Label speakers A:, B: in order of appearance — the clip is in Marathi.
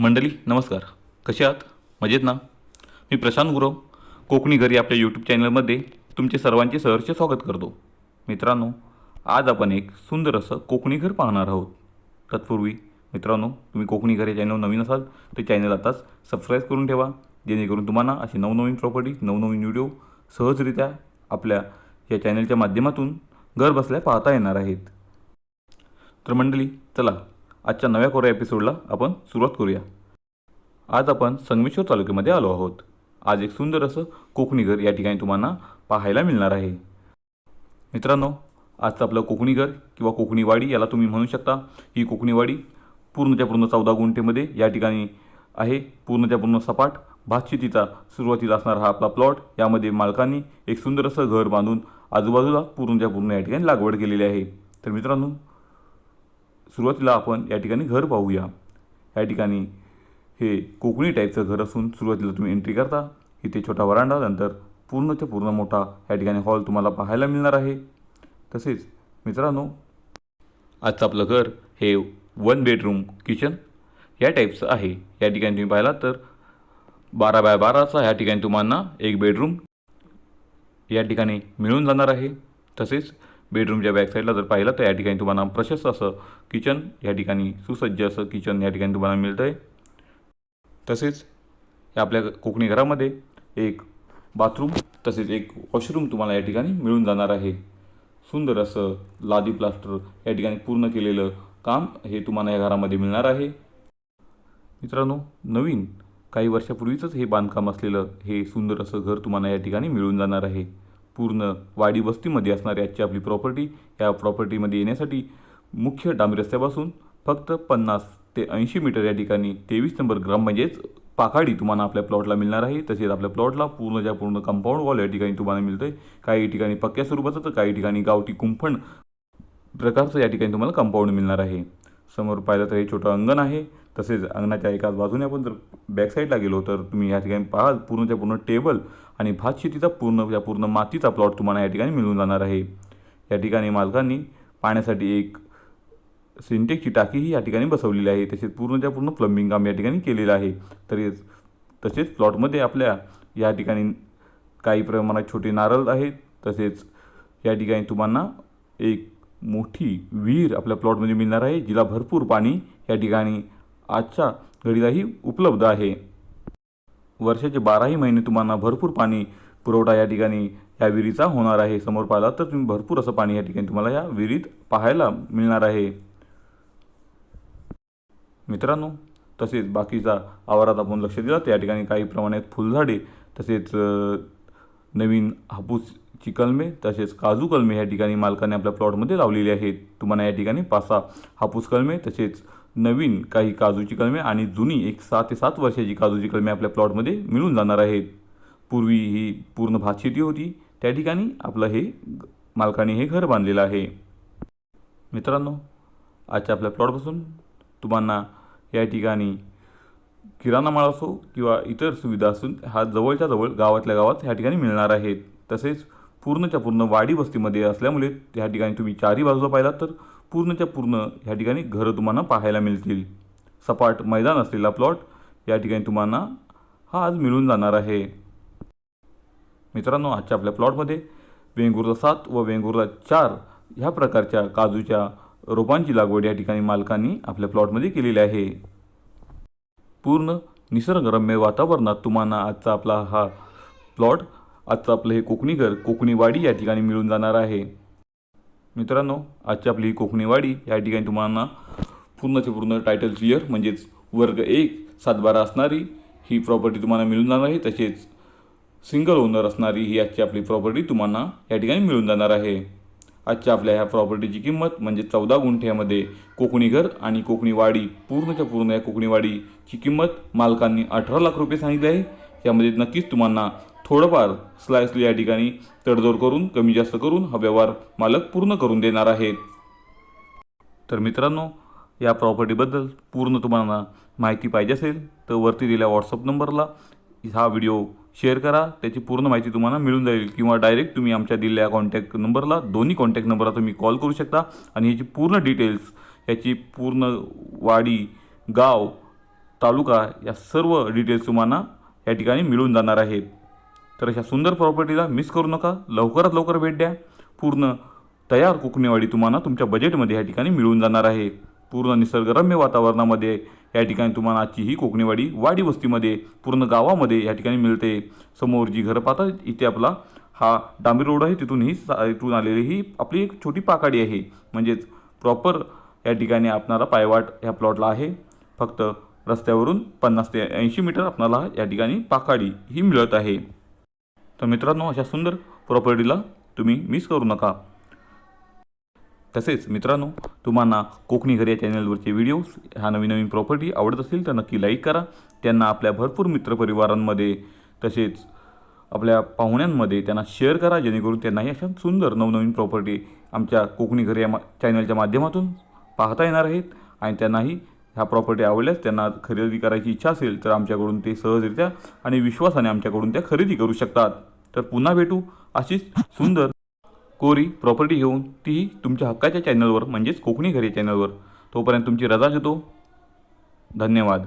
A: मंडळी नमस्कार. कसे आहात? मजेत ना? मी प्रशांत गुरव कोकणी घरी आपल्या यूट्यूब चॅनलमध्ये तुमचे सर्वांचे सहर्ष स्वागत करतो. मित्रांनो आज आपण एक सुंदर असं कोकणी घर पाहणार आहोत. तत्पूर्वी मित्रांनो तुम्ही कोकणी घर या चॅनल नवीन असाल तर चॅनल आताच सबस्क्राईब करून ठेवा. जेणेकरून तुम्हाला असे नवनवीन प्रॉपर्टी नवनवीन व्हिडिओ सहजरित्या आपल्या या चॅनलच्या माध्यमातून घर बसल्या पाहता येणार आहेत. तर मंडळी चला आजच्या नव्या कोऱ्या एपिसोडला आपण सुरुवात करूया. आज आपण संगमेश्वर तालुक्यामध्ये आलो आहोत. आज एक सुंदर असं कोकणी घर या ठिकाणी तुम्हाला पाहायला मिळणार आहे. मित्रांनो आजचं आपलं कोकणी घर किंवा कोकणी वाडी याला तुम्ही म्हणू शकता. ही कोकणी वाडी पूर्णच्या पूर्ण चौदा गुंठेमध्ये या ठिकाणी आहे. पूर्णच्या पूर्ण सपाट भातशेतीचा सुरुवातीला असणारा हा आपला प्लॉट. यामध्ये मालकांनी एक सुंदर असं घर बांधून आजूबाजूला पूर्णच्या पूर्ण या ठिकाणी लागवड केलेली आहे. तर मित्रांनो सुरुवातीला आपण या ठिकाणी घर पाहूया. या ठिकाणी हे कोकणी टाईपचं घर असून सुरुवातीला तुम्ही एंट्री करता. इथे छोटा वरांडा नंतर पूर्णच्या पूर्ण मोठा या ठिकाणी हॉल तुम्हाला पाहायला मिळणार आहे. तसेच मित्रांनो आजचं आपलं घर हे वन बेडरूम किचन या टाईपचं आहे. या ठिकाणी तुम्ही पाहिलात तर बारा बाय बाराचा या ठिकाणी तुम्हाला एक बेडरूम या ठिकाणी मिळून जाणार आहे. तसेच बेडरूमच्या बॅक साईडला जर पाहिलं तर या ठिकाणी तुम्हाला प्रशस्त असं किचन या ठिकाणी सुसज्ज असं किचन या ठिकाणी तुम्हाला मिळतं आहे तसेच या आपल्या कोकणी घरामध्ये एक बाथरूम तसेच एक वॉशरूम तुम्हाला या ठिकाणी मिळून जाणार आहे. सुंदर असं लादी प्लास्टर या ठिकाणी पूर्ण केलेलं काम हे तुम्हाला या घरामध्ये मिळणार आहे. मित्रांनो नवीन काही वर्षापूर्वीचंच हे बांधकाम असलेलं हे सुंदर असं घर तुम्हाला या ठिकाणी मिळून जाणार आहे. पूर्ण वाडी वस्तीमध्ये असणारी आजची आपली प्रॉपर्टी या प्रॉपर्टीमध्ये येण्यासाठी मुख्य डांबी रस्त्यापासून फक्त पन्नास ते ऐंशी मीटर या ठिकाणी तेवीस नंबर ग्राम म्हणजेच पाखाडी तुम्हाला आपल्या प्लॉटला मिळणार आहे. तसेच आपल्या प्लॉटला पूर्णच्या पूर्ण कंपाऊंड वॉल या ठिकाणी तुम्हाला मिळतं आहे काही ठिकाणी पक्क्या स्वरूपाचं तर काही ठिकाणी गावठी कुंफण प्रकारचं या ठिकाणी तुम्हाला कंपाऊंड मिळणार आहे. समोर पाहिलं तर हे छोटं अंगण आहे. तसेच अंगणाच्या एकाच बाजूने आपण जर बॅक साईडला गेलो तर तुम्ही या ठिकाणी पाहाल पूर्णच्या पूर्ण टेबल आणि भात शेतीचा पूर्ण या पूर्ण मातीचा प्लॉट तुम्हाला या ठिकाणी मिळून जाणार आहे. या ठिकाणी मालकांनी पाण्यासाठी एक सिंटेक्सची टाकीही या ठिकाणी बसवलेली आहे. तसेच पूर्णच्या पूर्ण प्लंबिंग काम या ठिकाणी केलेलं आहे. तरी तसेच प्लॉटमध्ये आपल्या या ठिकाणी काही प्रमाणात छोटे नारळ आहेत. तसेच या ठिकाणी तुम्हाला एक मोठी विहीर आपल्या प्लॉटमध्ये मिळणार आहे जिला भरपूर पाणी या ठिकाणी आजच्या घडीलाही उपलब्ध आहे. वर्षाचे बाराही महिने तुम्हाला भरपूर पाणी पुरवठा या ठिकाणी या विहिरीचा होणार आहे. समोर पाहिला तर तुम्ही भरपूर असं पाणी या ठिकाणी तुम्हाला या विहिरीत पाहायला मिळणार आहे. मित्रांनो तसेच बाकीचा आवारात आपण लक्ष दिला त्या या ठिकाणी काही प्रमाणात फुलझाडे तसेच नवीन हापूसची कलमे तसेच काजू कलमे या ठिकाणी मालकाने आपल्या प्लॉटमध्ये लावलेली आहेत. तुम्हाला या ठिकाणी पासा हापूस कलमे तसेच नवीन काही काजूची कलमे आणि जुनी एक सहा ते सात वर्षाची काजूची कलमे आपल्या प्लॉटमध्ये मिळून जाणार आहेत. पूर्वी ही पूर्ण भातशेती होती. त्या ठिकाणी आपलं हे मालकाने हे घर बांधलेलं आहे. मित्रांनो आजच्या आपल्या प्लॉटपासून तुम्हाला या ठिकाणी किराणा माळ असो किंवा इतर सुविधा असून हा जवळच्या जवळ गावातल्या गावात ह्या ठिकाणी मिळणार आहेत. तसेच पूर्णच्या पूर्ण वाडी वस्तीमध्ये असल्यामुळे ह्या ठिकाणी तुम्ही चारही बाजूला पाहिलात तर पूर्णच्या पूर्ण ह्या ठिकाणी घरं तुम्हाला पाहायला मिळतील. सपाट मैदान असलेला प्लॉट या ठिकाणी तुम्हाला हा आज मिळून जाणार आहे. मित्रांनो आजच्या आपल्या प्लॉटमध्ये वेंगुर्ला सात व वेंगुर्ला चार ह्या प्रकारच्या काजूच्या रोपांची लागवड या ठिकाणी मालकांनी आपल्या प्लॉटमध्ये केलेली आहे. पूर्ण निसर्गरम्य वातावरणात तुम्हाला आजचा आपला हा प्लॉट आजचं आपलं हे कोकणी घर कोकणी वाडी या ठिकाणी मिळून जाणार आहे. मित्रांनो आजची आपली ही कोकणी वाडी या ठिकाणी तुम्हाला पूर्णचे पूर्ण टायटल क्लिअर म्हणजेच वर्ग एक सातबारा असणारी ही प्रॉपर्टी तुम्हाला मिळून जाणार आहे. तसेच सिंगल ओनर असणारी ही आजची आपली प्रॉपर्टी तुम्हाला या ठिकाणी मिळून जाणार आहे. आजच्या आपल्या ह्या प्रॉपर्टीची किंमत म्हणजे चौदा गुंठ्यामध्ये कोकणी घर आणि कोकणी वाडी पूर्णच्या पूर्ण या कोकणी वाडीची किंमत मालकांनी अठरा लाख रुपये सांगितली आहे. यामध्ये नक्कीच तुम्हाला थोडंफार स्लायसली या ठिकाणी तडजोड करून कमी जास्त करून हा व्यवहार मालक पूर्ण करून देणार आहेत. तर मित्रांनो या प्रॉपर्टीबद्दल पूर्ण तुम्हाला माहिती पाहिजे असेल तर वरती दिलेल्या व्हॉट्सअप नंबरला हा व्हिडिओ शेअर करा. त्याची पूर्ण माहिती तुम्हाला मिळून जाईल किंवा डायरेक्ट तुम्ही आमच्या दिलेल्या कॉन्टॅक्ट नंबरला दोन्ही कॉन्टॅक्ट नंबरला तुम्ही कॉल करू शकता. आणि ह्याची पूर्ण डिटेल्स याची पूर्ण वाडी गाव तालुका या सर्व डिटेल्स तुम्हाला या ठिकाणी मिळून जाणार आहेत. तर अशा सुंदर प्रॉपर्टीला मिस करू नका. लवकरात लवकर भेट द्या. पूर्ण तयार कोकणीवाडी तुम्हाला तुमच्या बजेटमध्ये या ठिकाणी मिळून जाणार आहे. पूर्ण निसर्गरम्य वातावरणामध्ये या ठिकाणी तुम्हाला आजची ही कोकणीवाडी वाडी वस्तीमध्ये पूर्ण गावामध्ये या ठिकाणी मिळते. समोर जी घरं इथे आपला हा डांबी रोड आहे तिथून ही इथून आलेली ही आपली एक छोटी पाकाडी आहे. म्हणजेच प्रॉपर या ठिकाणी आपणाला पायवाट ह्या प्लॉटला आहे. फक्त रस्त्यावरून पन्नास ते ऐंशी मीटर आपणाला या ठिकाणी पाकाडी ही मिळत आहे. तर मित्रांनो अशा सुंदर प्रॉपर्टीला तुम्ही मिस करू नका. तसेच मित्रांनो तुम्हाला कोकणी घर या चॅनलवरचे व्हिडिओज ह्या नवीन नवीन प्रॉपर्टी आवडत असतील तर नक्की लाईक करा. त्यांना आपल्या भरपूर मित्रपरिवारांमध्ये तसेच आपल्या पाहुण्यांमध्ये त्यांना शेअर करा जेणेकरून त्यांनाही अशा सुंदर नवनवीन प्रॉपर्टी आमच्या कोकणी घर या मा चॅनलच्या माध्यमातून पाहता येणार आहेत आणि त्यांनाही ह्या प्रॉपर्टी आवडल्यास त्यांना खरेदी करायची इच्छा असेल तर आमच्याकडून ते सहजरित्या आणि विश्वासाने आमच्याकडून त्या खरेदी करू शकतात. तर पुन्हा भेटू अशीच सुंदर कोरी प्रॉपर्टी घेऊन. तीही तुमच्या हक्काच्या चॅनलवर म्हणजेच कोकणी घरी चॅनलवर तोपर्यंत तुमची रजा घेतो. धन्यवाद.